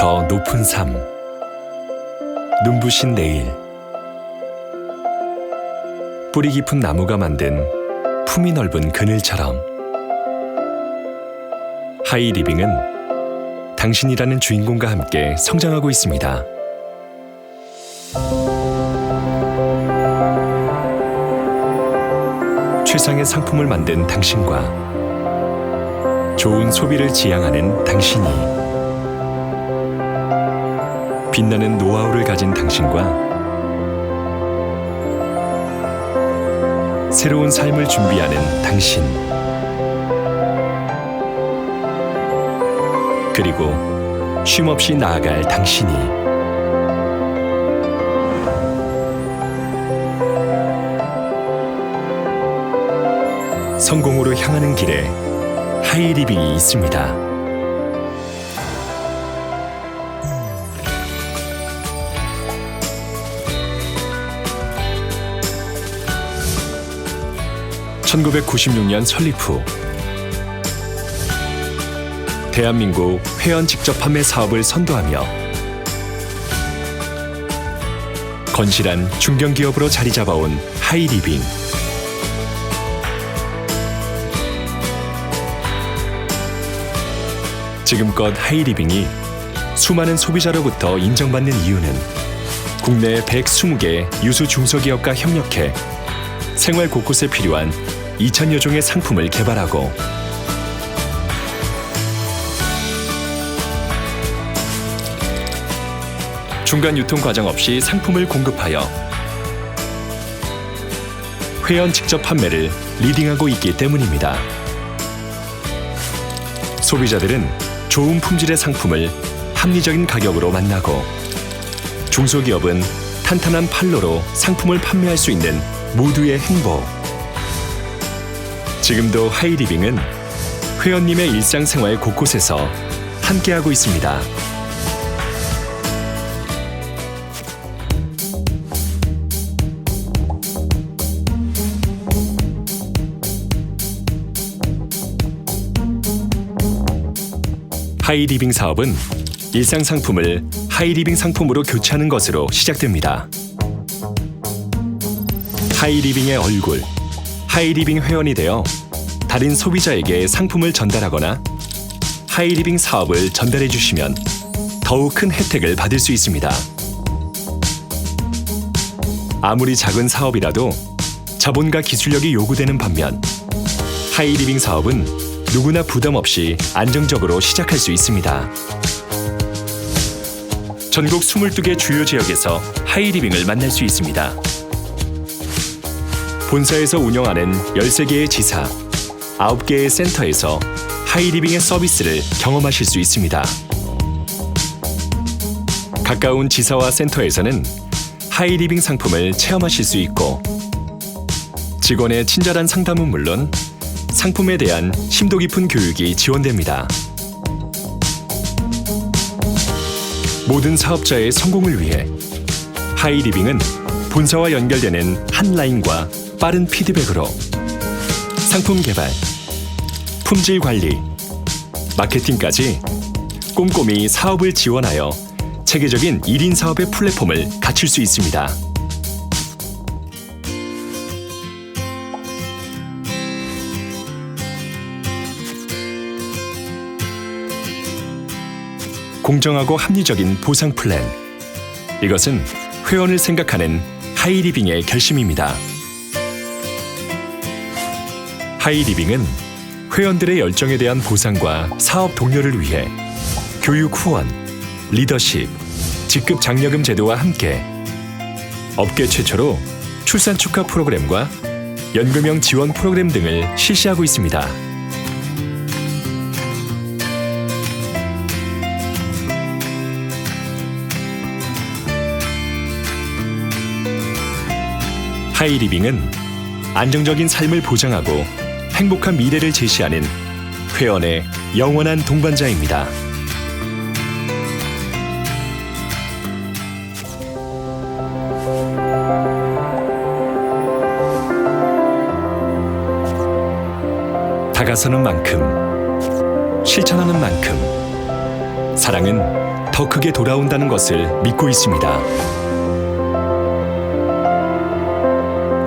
더 높은 삶. 눈부신 내일. 뿌리 깊은 나무가 만든 품이 넓은 그늘처럼. 하이 리빙은 당신이라는 주인공과 함께 성장하고 있습니다. 최상의 상품을 만든 당신과 좋은 소비를 지향하는 당신이 빛나는 노하우를 가진 당신과 새로운 삶을 준비하는 당신 그리고 쉼없이 나아갈 당신이 성공으로 향하는 길에 하이리빙이 있습니다. (1996년) 설립 후 대한민국 회원 직접 판매 사업을 선도하며 건실한 중견기업으로 자리 잡아온 하이리빙. 지금껏 하이리빙이 수많은 소비자로부터 인정받는 이유는 국내 120개 유수 중소기업과 협력해 생활 곳곳에 필요한 2천여 종의 상품을 개발하고 중간 유통 과정 없이 상품을 공급하여 회원 직접 판매를 리딩하고 있기 때문입니다. 소비자들은 좋은 품질의 상품을 합리적인 가격으로 만나고 중소기업은 탄탄한 판로로 상품을 판매할 수 있는 모두의 행복. 지금도 하이리빙은 회원님의 일상생활 곳곳에서 함께하고 있습니다. 하이리빙 사업은 일상 상품을 하이리빙 상품으로 교체하는 것으로 시작됩니다. 하이리빙의 얼굴, 하이리빙 회원이 되어 다른 소비자에게 상품을 전달하거나 하이리빙 사업을 전달해 주시면 더욱 큰 혜택을 받을 수 있습니다. 아무리 작은 사업이라도 자본과 기술력이 요구되는 반면 하이리빙 사업은 누구나 부담 없이 안정적으로 시작할 수 있습니다. 전국 22개 주요 지역에서 하이리빙을 만날 수 있습니다. 본사에서 운영하는 13개의 지사, 9개의 센터에서 하이리빙의 서비스를 경험하실 수 있습니다. 가까운 지사와 센터에서는 하이리빙 상품을 체험하실 수 있고 직원의 친절한 상담은 물론 상품에 대한 심도 깊은 교육이 지원됩니다. 모든 사업자의 성공을 위해 하이리빙은 본사와 연결되는 한 라인과 빠른 피드백으로 상품 개발, 품질 관리, 마케팅까지 꼼꼼히 사업을 지원하여 체계적인 1인 사업의 플랫폼을 갖출 수 있습니다. 공정하고 합리적인 보상 플랜. 이것은 회원을 생각하는 하이리빙의 결심입니다. 하이리빙은 회원들의 열정에 대한 보상과 사업 동료를 위해 교육 후원, 리더십, 직급 장려금 제도와 함께 업계 최초로 출산 축하 프로그램과 연금형 지원 프로그램 등을 실시하고 있습니다. 하이리빙은 안정적인 삶을 보장하고 행복한 미래를 제시하는 회원의 영원한 동반자입니다. 다가서는 만큼 실천하는 만큼 사랑은 더 크게 돌아온다는 것을 믿고 있습니다.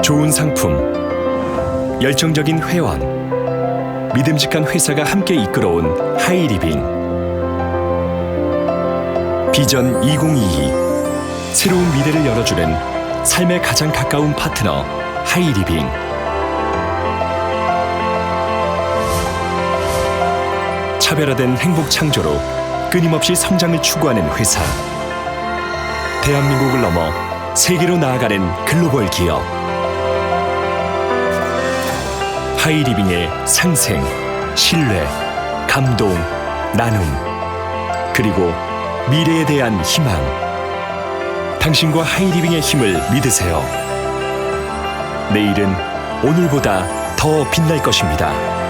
좋은 상품, 열정적인 회원, 믿음직한 회사가 함께 이끌어온 하이리빙. 비전 2022 새로운 미래를 열어주는 삶의 가장 가까운 파트너 하이리빙. 차별화된 행복 창조로 끊임없이 성장을 추구하는 회사. 대한민국을 넘어 세계로 나아가는 글로벌 기업. 하이리빙의 상생, 신뢰, 감동, 나눔, 그리고 미래에 대한 희망. 당신과 하이리빙의 힘을 믿으세요. 내일은 오늘보다 더 빛날 것입니다.